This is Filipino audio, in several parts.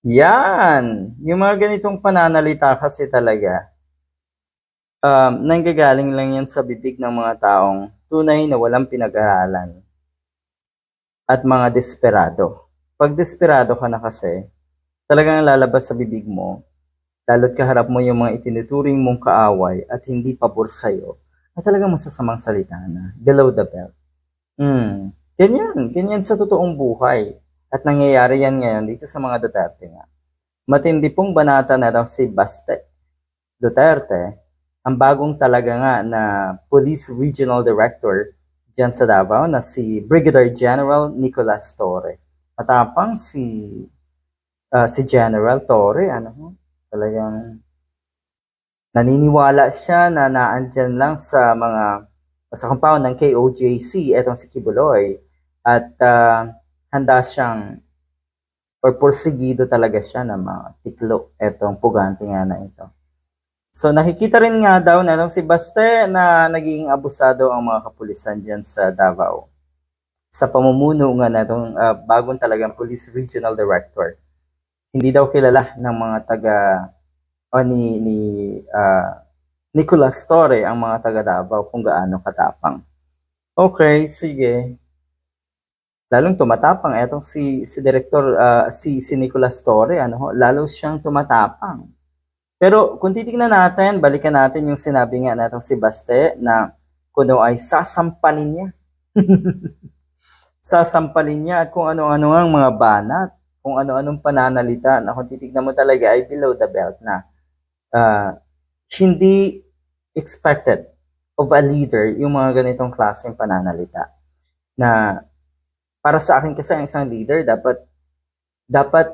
Yan! Yung mga ganitong pananalita kasi talaga, um, nanggagaling lang yan sa bibig ng mga taong tunay na walang pinag-aralan at mga desperado. Pag desperado ka na kasi, talagang lalabas sa bibig mo, lalo't kaharap mo yung mga itinuturing mong kaaway at hindi pabor sa'yo, at talagang masasamang salita na, below the belt. Hmm, ganyan, ganyan sa totoong buhay. At nangyayari yan ngayon dito sa mga Duterte nga. Matindi pong banata na daw si Baste Duterte, ang bagong talaga nga na Police Regional Director dyan sa Davao na si Brigadier General Nicolas Torre. Matapang si ah, si General Torre, ano ho, talagang naniniwala siya na naandyan lang sa mga sa compound ng KOJC, etong si Kibuloy, at ah, handa siyang or porsigido talaga siya ng mga tiklo etong pugante nga na ito. So nakikita rin nga daw na si Baste na naging abusado ang mga kapulisan dyan sa Davao sa pamumuno nga na itong ah, bagong talagang Police Regional Director. Hindi daw kilala ng mga taga o ni, ni ah, Nicolas Torre ang mga taga Davao kung gaano katapang. Okay, sige. Lalong tumatapang etong si si Director ah, si si Nicolas Torre ano ho, lalo siyang tumatapang. Pero kung titignan natin, balikan natin yung sinabi nga natong si Baste na kuno ay sasampalin niya. sasampalin niya at kung ano-ano ang mga banat, kung ano-anong pananalita na kung titignan mo talaga ay below the belt na. Ah, hindi expected of a leader yung mga ganitong klaseng pananalita na para sa akin kasi ang isang leader dapat dapat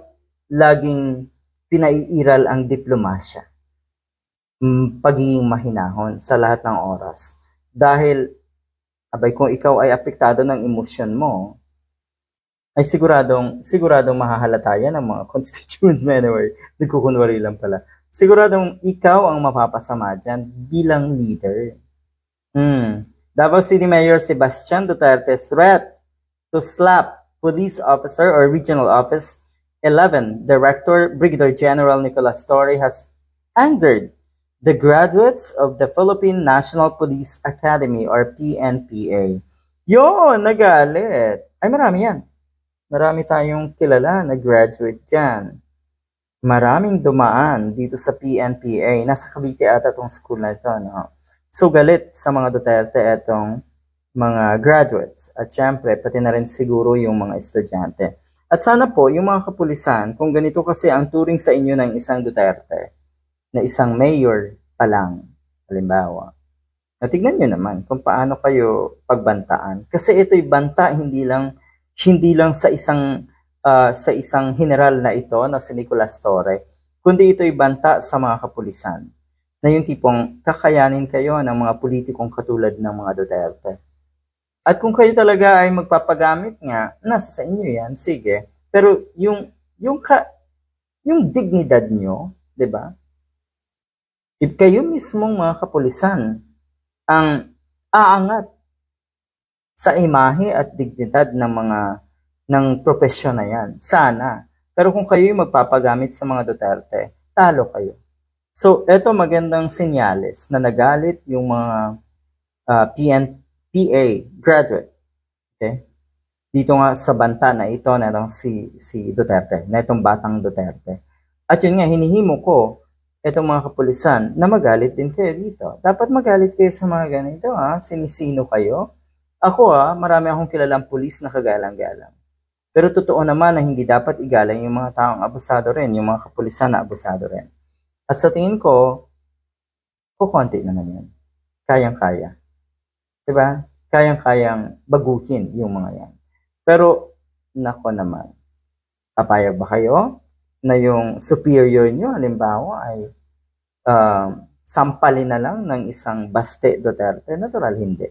laging pinaiiral ang diplomasya. Mm, pagiging mahinahon sa lahat ng oras. Dahil abay kung ikaw ay apektado ng emosyon mo ay siguradong siguradong mahahalata yan ng mga constituents mo anyway nagkukunwari lang pala. Siguradong ikaw ang mapapasama dyan bilang leader. Hmm. Davao City Mayor Sebastian Duterte threat to slap police officer or regional office 11 Director Brigadier General Nicolas Torre has angered the graduates of the Philippine National Police Academy or PNPA. Yon, nagalit. Ay, marami yan. Marami tayong kilala na graduate dyan. Maraming dumaan dito sa PNPA. Nasa Cavite ata tong school na ito. No? So galit sa mga Duterte etong mga graduates at syempre pati na rin siguro yung mga estudyante. At sana po yung mga kapulisan, kung ganito kasi ang turing sa inyo ng isang Duterte, na isang mayor pa lang, halimbawa, natignan nyo naman kung paano kayo pagbantaan. Kasi ito'y banta hindi lang hindi lang sa isang ah, sa isang general na ito na si Nicolas Torre, kundi ito'y banta sa mga kapulisan na yung tipong kakayanin kayo ng mga politikong katulad ng mga Duterte. At kung kayo talaga ay magpapagamit nga, nasa sa inyo yan, sige. Pero yung yung ka, yung dignidad nyo, 'di ba? If kayo mismong mga kapulisan ang aangat sa imahe at dignidad ng mga ng propesyon na yan, sana. Pero kung kayo yung magpapagamit sa mga Duterte, talo kayo. So, eto magandang senyales na nagalit yung mga ah, PNPA graduate. Okay? Dito nga sa banta na ito na itong si, si Duterte, na itong batang Duterte. At yun nga, hinihimo ko, itong mga kapulisan, na magalit din kayo dito. Dapat magalit kayo sa mga ganito, ha? Sinisino kayo? Ako, ha, marami akong kilalang pulis na kagalang-galang. Pero totoo naman na hindi dapat igalang yung mga taong abusado rin, yung mga kapulisan na abusado rin. At sa tingin ko, kukonti naman yan. Kayang-kaya. Diba? Kayang-kayang baguhin yung mga yan. Pero, nako naman, papayag ba kayo na yung superior nyo, halimbawa, ay um, sampalin na lang ng isang Baste Duterte? Natural, hindi.